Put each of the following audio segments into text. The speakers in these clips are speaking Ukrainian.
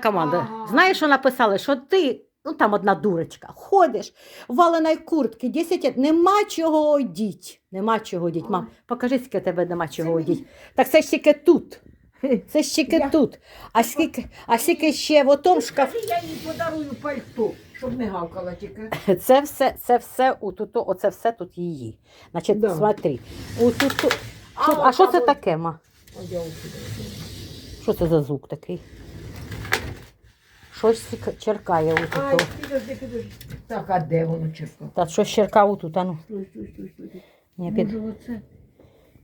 команда. Ага. Знаєш, що написали? Що ти, ну там одна дурочка, ходиш в валеній куртці, 10 лет, нема чого одіть. Нема чого одіть. Мам, покажи, скільки тебе нема чого одіть. Так це ж тільки тут. Це ж тільки Я- тут. А скільки, а скільки ще в отому шкафу. Скажи, я їй подарую пальто, щоб не гавкала тільки. Це все, це все, у тут, оце все тут її. Значить, Да. смотри. У тут, тут, тут- а що це таке, ма? Я. Що це за звук такий? Щось черкає у Ай, тут. підожди, підожди. Так, а де воно черпав? Та щось черкає у тут, а ну. Стой, стой, стой, стой. Ні, під... Може оце?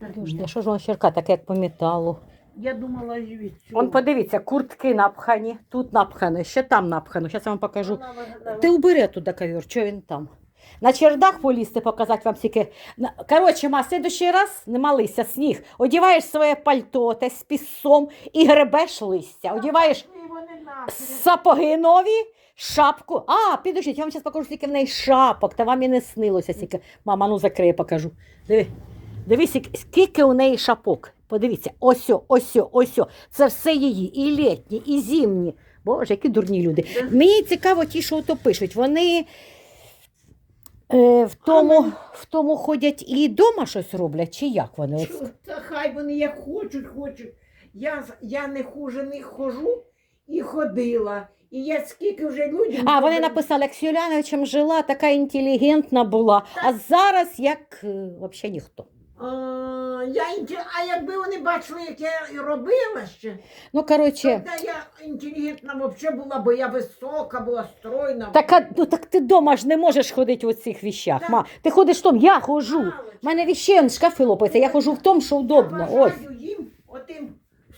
Так, Подожди, що ж воно черкає, таке як по металу. Я думала, від цього. Он подивіться, куртки напхані, тут напхано, ще там напхано. Зараз я вам покажу. Вона Ти убери туди ковер, що він там. На чердак полізти, показати вам тільки. На- Коротше, ма, следующий раз не малися сніг. Одіваєш своє пальто те з пісом і гребеш листя. Одіваєш Ні, вони нахрен. сапоги нові, шапку. А, підождіть, я вам зараз покажу, скільки в неї шапок, та вам і не снилося стільки. Мама, ну закриє, покажу. Диви. Дивись, скільки- скільки у неї шапок. Подивіться, ось, ось, ось. Це все її, і літні, і зимні. Боже, які дурні люди. Мені цікаво, ті, що то пишуть. Вони е, в, тому, в тому ходять і вдома щось роблять, чи як вони? Ось Та хай вони як хочуть, хочуть. Я, я не хуже них хожу і ходила. І я скільки вже людям. А, вони написали, як з Юляновичем жила, така інтелігентна була, а зараз як е, взагалі ніхто. А, я, інте- а якби вони бачили, як я і робила ще, Ну, коротше, тоді я інтелігентна взагалі була, бо я висока, була стройна. так, а, ну, так ти вдома ж не можеш ходити в цих віщах. Так. Ма, ти ходиш в тому, я хожу. Галочка, У мене віщі он, шкафи лопаються, я хожу в тому, що удобно. Я Ось, бажаю їм отим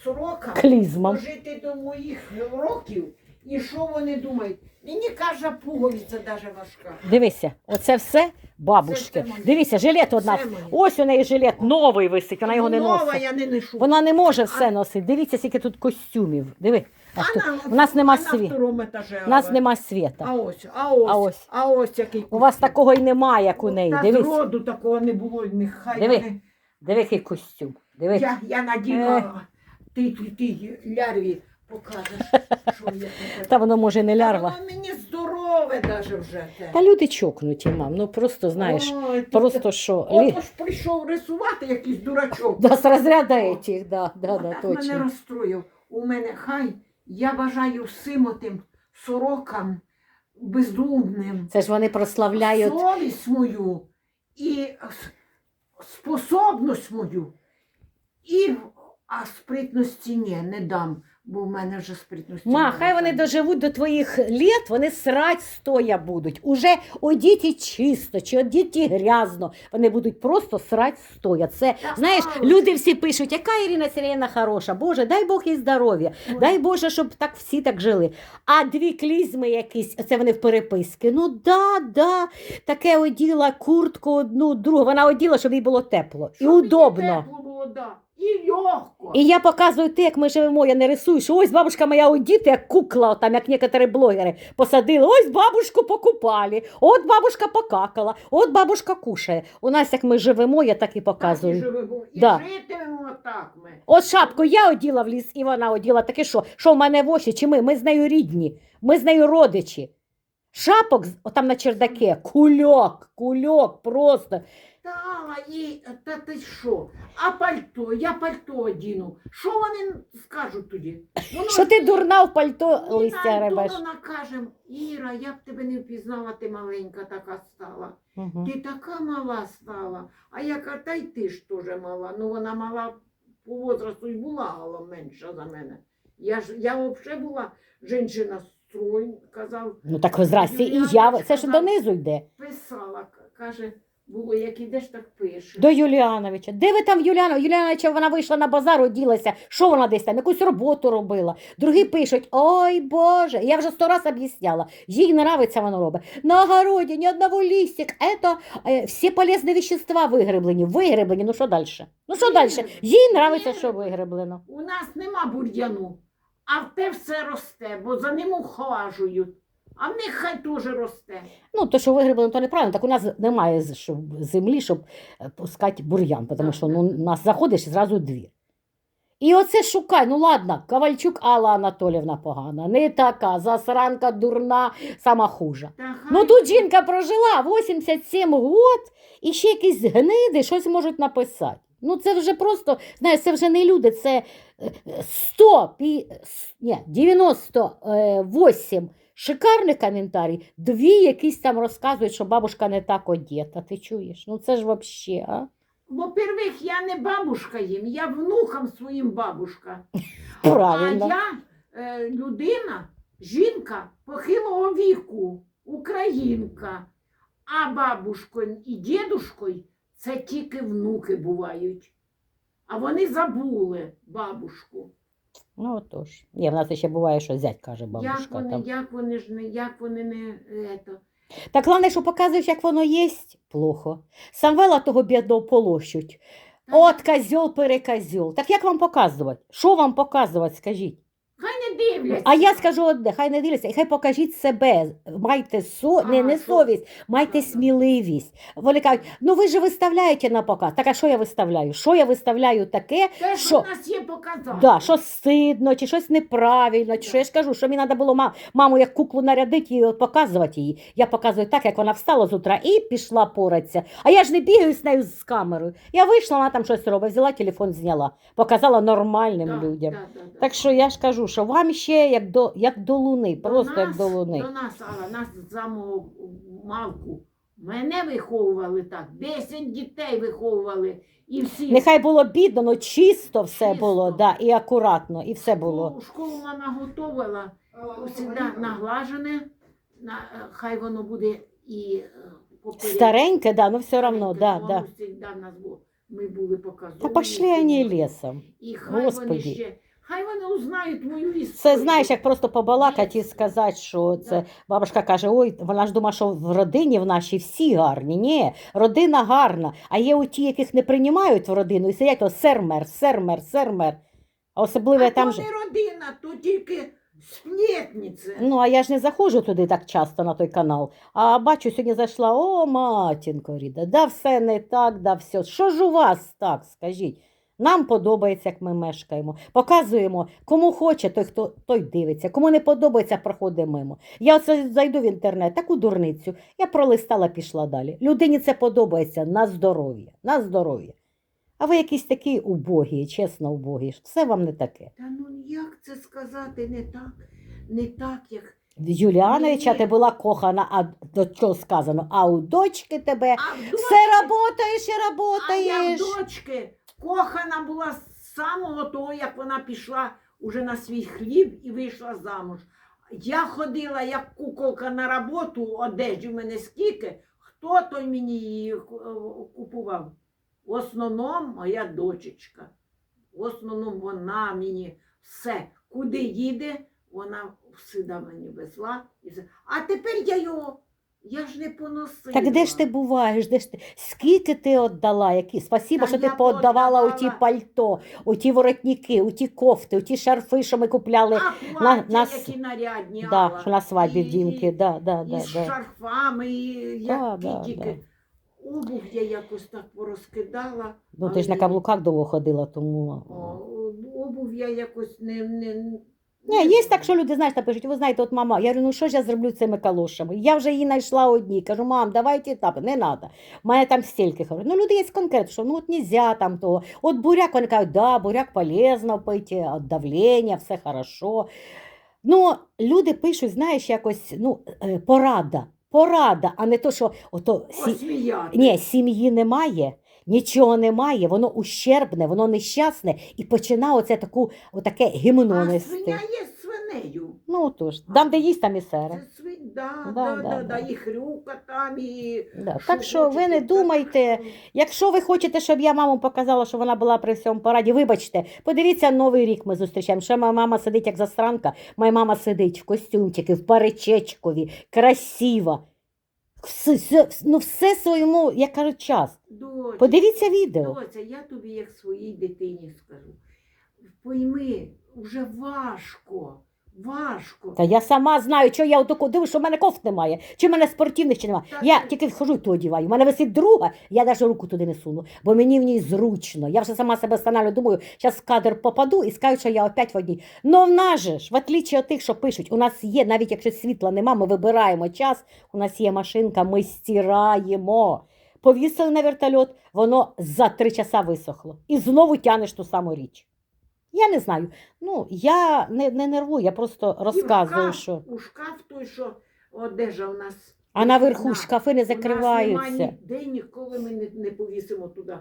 сорокам клізмом. дожити до моїх років. І що вони думають? Мені каже, пуговиця даже важка. Дивися, оце все бабушки. Це все моє. Дивися, жилет одна. Це моє. Ось у неї жилет новий висить, вона його не Нова носить. я не ношу. Вона не може все носити. Дивіться, скільки тут костюмів. Диви. А А тут- на- У нас нема а на світу. второму етажі. У нас але. нема А світа. ось, а ось, А ось. а ось який У вас костюм. такого й немає, як у неї. Та Дивись. зроду такого не було, нехай Диви. вони- Диви, який костюм. Диви. Я, я наділа, ти, ти, ти лярві покажеш, що я таке. Та воно може не лярва. воно мені здорове даже вже те. Та люди чокнуті, мам. Ну просто знаєш, Ой, ти просто що. лі- Ото ж прийшов рисувати якийсь дурачок. Да, з розряду этих, да, да, да, Отак мене розстроїв. У мене хай я бажаю всім отим сорокам безумним. Це ж вони прославляють. совість мою і с- способність мою. І, а спритності ні, не дам, бо в мене вже спритності. Ма, хай вони доживуть до твоїх літ, вони срать стоя будуть. Уже одіті чисто, чи одіті грязно. Вони будуть просто срать стоя. Це, Та знаєш, правда. люди всі пишуть, яка Ірина Сергіївна хороша. Боже, дай Бог їй здоров'я. Дай Боже, щоб так всі так жили. А дві клізми якісь, це вони в переписки. Ну да, да, таке оділа куртку одну, другу. Вона оділа, щоб їй було тепло Щоб мені удобно. тепло було, да. І легко. І я показую те, як ми живемо, я не рисую, що ось бабушка моя одіта, як кукла, там, як некоторі блогери посадили, ось бабушку покупали, от бабушка покакала, от бабушка кушає. У нас, як ми живемо, я так і Так і живемо. І Да. житимемо так ми. От шапку я оділа в ліс, і вона оділа таке, що, що в мене в очі, чи ми? Ми з нею рідні, ми з нею родичі. Шапок з- отам на чердаке, кульок, кульок просто. Та, і, та ти що? А пальто, я пальто одіну. Що вони скажуть тоді? Воно Що ти дурна в пальто листя найду, гребеш? Вона каже, Іра, я б тебе не впізнала, ти маленька така стала. Мгм. Ти така мала стала. А я кажу, та й ти ж теж мала. Ну вона мала по возрасту і була але менша за мене. Я ж я взагалі була жінка строй, казав, Ну так здрасте, і я. Це ж донизу йде. писала, к- каже, було, як ідеш, так пишеш. До Юліановича. Де ви там Юліана? Юліановича вона вийшла на базар, оділася. Що вона десь там? Якусь роботу робила. Другі пишуть: ой Боже, я вже сто раз об'ясняла. Їй нравиться воно робить. На огороді ні одного листик. Это е, всі полезні вещества вигреблені. Вигреблені. Ну що далі? Ну що далі? Їй нравиться, що вигреблено. У нас нема бур'яну, а в те все росте, бо за ним ухажують. А в них хай теж росте. Ну, то, що вигреблено, то неправильно. Так у нас немає з- щоб, землі, щоб е, пускати бур'ян, тому що ну, у нас заходиш і зразу двір. І оце шукай. Ну ладно, Ковальчук Алла Анатолівна погана, не така, засранка, дурна, сама хужа. Та хай Ну тут жінка прожила 87 год, і ще якісь гниди щось можуть написати. Ну це вже просто, знаєш, це вже не люди, це е, е, 100, пі- с- ні, 98 шикарних коментарів, дві якісь там розказують, що бабушка не так одета. Ти чуєш? Ну це ж взагалі, а? Во-первых, я не бабушка їм, я внукам своїм бабушка. Правильно. А я е, людина, жінка похилого віку, українка. А бабушкою і дідушкою це тільки внуки бувають. А вони забули бабушку. Ну отож. Ні, в нас ще буває, що зять каже як бабушка. вони, Там. як вони ж не, як вони не ето. Так головне, що показуєш, як воно є, плохо. Самвела того бідного полощуть. От козьол переказьол. Так як вам показувати? Що вам показувати, скажіть? Дивляться. А я скажу одне, хай не дивляться, і хай покажіть себе. Майте со... не, не совість, майте сміливість. Вони кажуть, ну ви ж виставляєте на показ. Так а що я виставляю? Що я виставляю таке? Те, що- що в нас є показати. Да, що стидно, чи щось неправильно, чи що я ж кажу, що мені треба було ма- маму як куклу нарядити і от показувати її. Я показую так, як вона встала з утра і пішла поратися. А я ж не бігаю з нею з камерою. Я вийшла, вона там щось робить, взяла телефон, зняла, показала нормальним Да, людям. да, да, да. Так що я ж кажу, що вам ще як до, як до луни, До просто як до луни. До нас, Алла, нас з самого малку. Мене виховували так, 10 дітей виховували. І всі Нехай було бідно, але чисто все Чисто. було, да, і акуратно, і все було. школу, школу вона готувала, завжди наглажене, на, хай воно буде і е, поперед. Стареньке, да, ну все одно, да, да. завжди в нас було. Ми були показові. Та пошли вони лісом. І хай вони ще, хай вони узнають мою історію. Це знаєш, як просто побалакати і сказати, що це бабушка каже: ой, вона ж думає, що в родині в нашій всі гарні. Ні, родина гарна. А є у ті, яких не приймають в родину, і сидять о сермер, сермер, сермер. А особливо а там то же. не родина, то тільки сплетниці. Ну, а я ж не заходжу туди так часто на той канал. А бачу, сьогодні зайшла, о, матінко ріда, да все не так, да все. Що ж у вас так, скажіть? Нам подобається, як ми мешкаємо. Показуємо, кому хоче, той, хто той дивиться, кому не подобається, проходить мимо. Я оце зайду в інтернет, таку дурницю. Я пролистала, пішла далі. Людині це подобається на здоров'я, на здоров'я. А ви якісь такі убогі, чесно убогі. Все вам не таке. Та ну як це сказати не так, не так, як. Юліановича ти була кохана, а до чого сказано? А у дочки тебе А в все работаєш і А я в работаєш. дочки кохана була з самого того, як вона пішла уже на свій хліб і вийшла замуж. Я ходила як куколка на роботу, одежі в мене скільки, хто той мені її е, купував? В основному моя дочечка. В основному вона мені все, куди їде, вона всіда мені везла. А тепер я його, я ж не поносила. Так де ж ти буваєш? Де ж ти? Скільки ти віддала? Які? Спасибо, Та що ти я пооддавала у ті пооддавала. пальто, у ті воротники, у ті кофти, у ті шарфи, що ми купляли. А на- плаття, на с- які нарядні, Да, Алла. що на свадьбі в І- Дімки. Да, да, І да, з да. шарфами, і Да, які да. Обув я якось так порозкидала. Ну ти ж на але- каблуках довго ходила, тому. О, обув я якось не. не, Ні, є так, що люди знаєш, напишуть, ви знаєте, от мама, я говорю, ну що ж я зроблю цими калошами? Я вже її знайшла одні. Кажу, мам, давайте етапи, не треба. У мене там стільки. Говорю, ну люди є конкретно, що ну от нельзя там того. От буряк, вони кажуть, да, буряк полезно пити, від давлення, все хорошо. Ну, люди пишуть, знаєш, якось, ну, е, порада. Порада, а не то, що ото сі... Ні, сім'ї немає, нічого немає, воно ущербне, воно нещасне і починає оце таку, отаке гімно а нести. свиня є свинею. Ну отож, там, де їсть, там і. Це свинь, да, Да, да, да, да, да. да, і хрюка там, і. Да. Так що ви не хочете, думайте, що- якщо ви хочете, щоб я маму показала, що вона була при всьому параді, вибачте, подивіться, новий рік ми зустрічаємо. Що моя мама сидить як засранка, моя мама сидить в костюмчики, в паричечкові, красива. Все, все, ну все своєму, як кажуть, час. Доча, Подивіться відео. Доця, я тобі як своїй дитині скажу. Пойми, вже важко. Важко. Та я сама знаю, що я отаку дивлюсь, що в мене кофт немає, чи в мене спортивних чи немає. Так, Я так. тільки вхожу і ту одіваю. У мене висить друга, я навіть руку туди не суну, бо мені в ній зручно. Я вже сама себе встановлюю, думаю, зараз в кадр попаду і скажу, що я опять в одній. Ну в нас же ж, в отличие від тих, що пишуть, у нас є, навіть якщо світла нема, ми вибираємо час, у нас є машинка, ми стираємо. Повісили на вертольот, воно за три часа висохло. І знову тянеш ту саму річ. Я не знаю. Ну, я не, не нервую, я просто І в шкаф- що. У шкаф той, що одежа у нас. А наверху на- шкафи не У нас немає ніде ніколи ми не, не повісимо туди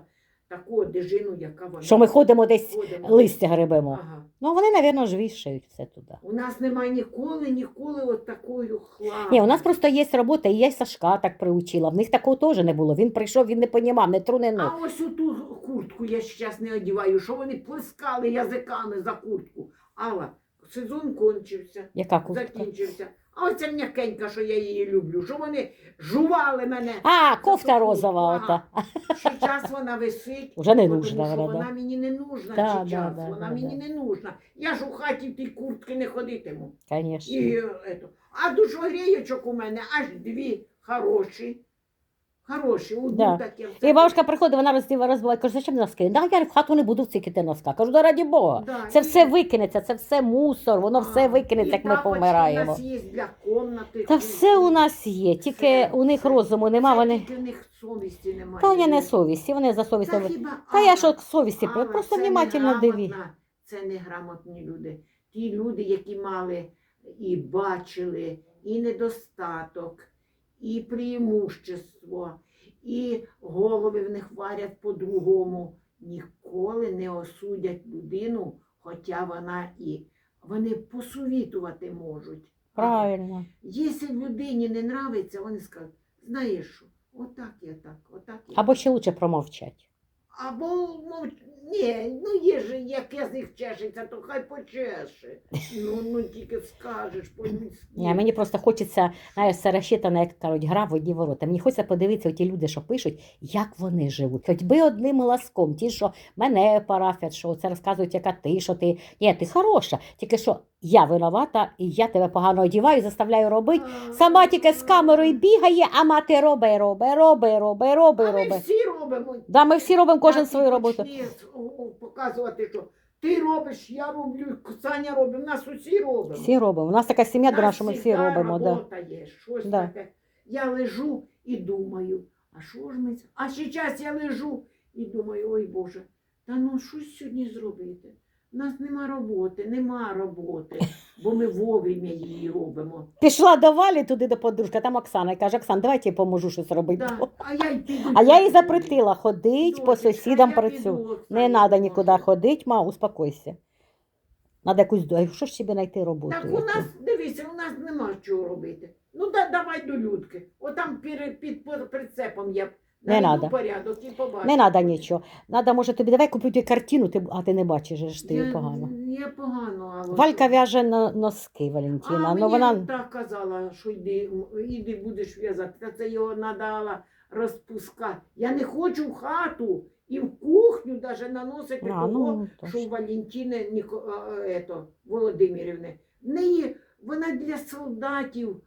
таку одежину, яка вона. Що ми ходимо десь Ходимо. листя гребемо. Ага. Ну, вони, напевно, ж вішають все туди. У нас немає ніколи, ніколи от такої хламу. Ні, у нас просто є робота, і я й Сашка так приучила. В них такого теж не було. Він прийшов, він не понімав, не трунено. А ось оту куртку я зараз не одіваю, що вони плескали язиками за куртку. Алла, сезон кончився, Яка куртка? закінчився. А оця м'якенька, що я її люблю, що вони жували мене. А, кофта розова ота. Що час вона висить. Уже не тому нужна що вона, вона да? мені не нужна Да, чи да, час. да, вона да, мені да. не нужна. Я ж у хаті в тій куртки не ходитиму. Звісно. І, е, ето. А душогрієчок у мене аж дві хороші. Хороші, одну Да. таке. І бабушка приходить, вона роздіва розбиває, каже, зачем носки? Да, я в хату не буду вцикити носка. Кажу, да раді Бога. Да, Це і- все викинеться, це все мусор, воно все викинеться, як ми помираємо. У нас є для комнати. Та все у нас є, тільки Все, у них все. розуму нема, Це вони. Тільки в них совісті немає. Та я не совісті, вони за Та хіба Та я Алла, що совісті, Алла, просто внимательно диві. Це неграмотні люди. Ті люди, які мали і бачили і недостаток, і преимущество, і голови в них варять по-другому. Ніколи не осудять людину, хоча вона і вони посовітувати можуть. Правильно. Якщо людині не нравиться, вони скажуть, знаєш що, отак я так, отак я. Або ще лучше промовчать. Або мов... ні, ну є ж, як язик чешеться, то хай почеше. Ну, ну тільки скажеш по-людськи. Ні, мені просто хочеться, знаєш, це розчитана, як кажуть, гра в одні ворота. Мені хочеться подивитися, ті люди, що пишуть, як вони живуть. Хоч би одним ласком, ті, що мене парафять, що це розказують, яка ти, що ти. Ні, ти хороша. Тільки що я винувата, і я тебе погано одіваю, заставляю робити. Сама тільки з камерою бігає, а мати роби, роби, роби, роби, роби, А ми роби. всі робимо. Да, ми всі робимо кожен свою роботу. почни о- о, показувати, що ти робиш, я роблю, Саня робить, нас усі робимо. Всі робимо. У нас така сім'я, дура, що ми всі всегда робимо. Да. робота є, щось Да. таке. Я лежу і думаю, а що ж ми? це- А ще час я лежу і думаю, ой Боже, та ну що сьогодні зробити? У нас нема роботи, нема роботи, бо ми вовремя її робимо. Пішла до Валі туди до подружки, там Оксана і каже, Оксан, давай я тебе поможу щось робити. Да. А я й піду. А я їй запретила ходить, по Дочечка, сусідам я працюю. Не Оксана, треба нікуди ходити, ма, успокойся. Надо якусь до- що ж собі знайти роботу? Так у яку? нас, дивися, у нас нема чого робити. Ну да, давай до людки. Отам під, під прицепом я Не надо. порядок і побачу. Не треба нічого. Надо, може, тобі давай куплю тобі картину, ти, а ти не бачиш, ж ти я, погано. Я погано. А Валька в'яже на носки, А Валентина. мені Ну вона так казала, що йди, іди будеш в'язати. Та це його надала розпускати. Я не хочу в хату і в кухню навіть наносити А, того, ну, то що Валентини Ніко, а, а, Володимирівни. В неї вона для солдатів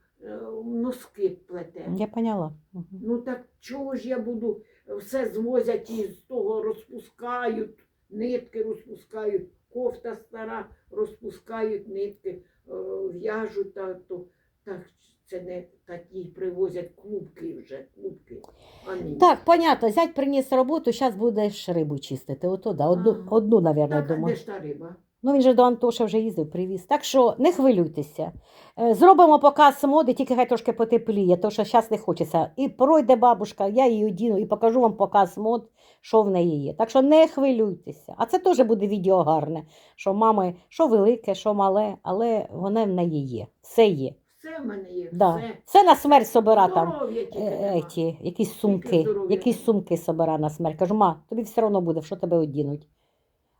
носки плете. я поняла. Мгм. Ну так чого ж я буду все звозять і з того розпускають, нитки розпускають, кофта стара, розпускають нитки, е, в'яжуть та то так це не такі привозять клубки вже, клубки. А ні. Так, понятно, зять приніс роботу, зараз будеш рибу чистити. Ото, да, одну, А. одну, навірно, так, а де ж та риба? Ну він же до Антоша вже їздив, привіз. Так що не хвилюйтеся. Е, Зробимо показ моди, тільки хай трошки потепліє, тому що зараз не хочеться. І пройде бабушка, я її одіну і покажу вам показ мод, що в неї є. Так що не хвилюйтеся. А це теж буде відео гарне, що мами, що велике, що мале, але воно в неї є. Все є. Все в мене є, Да. все. Все на смерть собира там. Е. Еті, якісь сумки, якісь сумки собира на смерть. Кажу, ма, тобі все одно буде, що тебе одінуть.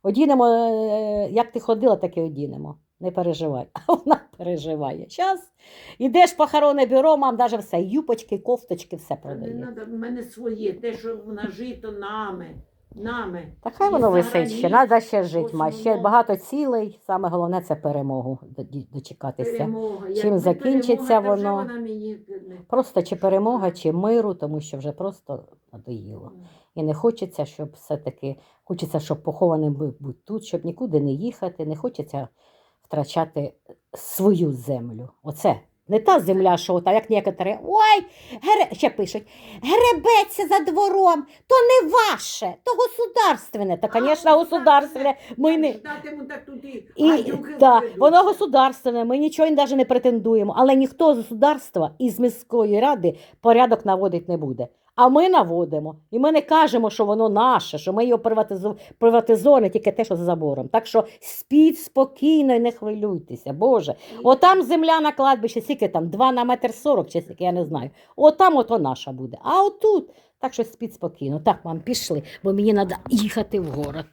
Одінемо, е, як ти ходила, так і одінемо. Не переживай. А вона переживає. Зараз ідеш в похоронне бюро, мам, навіть все, юпочки, кофточки, все Та Не продає. надо, в мене своє, те, що нажито нами. нами. Та хай воно висить ще, треба ще жити, ма. Ще багато цілей. Саме головне це перемогу дочекатися. Перемога. Чим закінчиться перемога, воно? вона мені Просто чи перемога, чи миру, тому що вже просто надоїло. І не хочеться, щоб все-таки хочеться, щоб похованим був бути тут, щоб нікуди не їхати, не хочеться втрачати свою землю. Оце. Не та земля, що та, як некоторі, ой, гре... ще пишуть, гребеться за двором, то не ваше, то государственне. Та, звісно, государственне. Ми не... І да, воно государственне, ми нічого навіть не претендуємо, але ніхто з государства із міської ради порядок наводити не буде. А ми наводимо. І ми не кажемо, що воно наше, що ми його приватизу... приватизовано тільки те, що за забором. Так що спіть спокійно і не хвилюйтеся, Боже. Отам земля на кладбищі, скільки там, 2 на метр 40, чи скільки, я не знаю. Отам ото наша буде. А отут, так що спіть спокійно. Так, мам, пішли, бо мені треба їхати в город.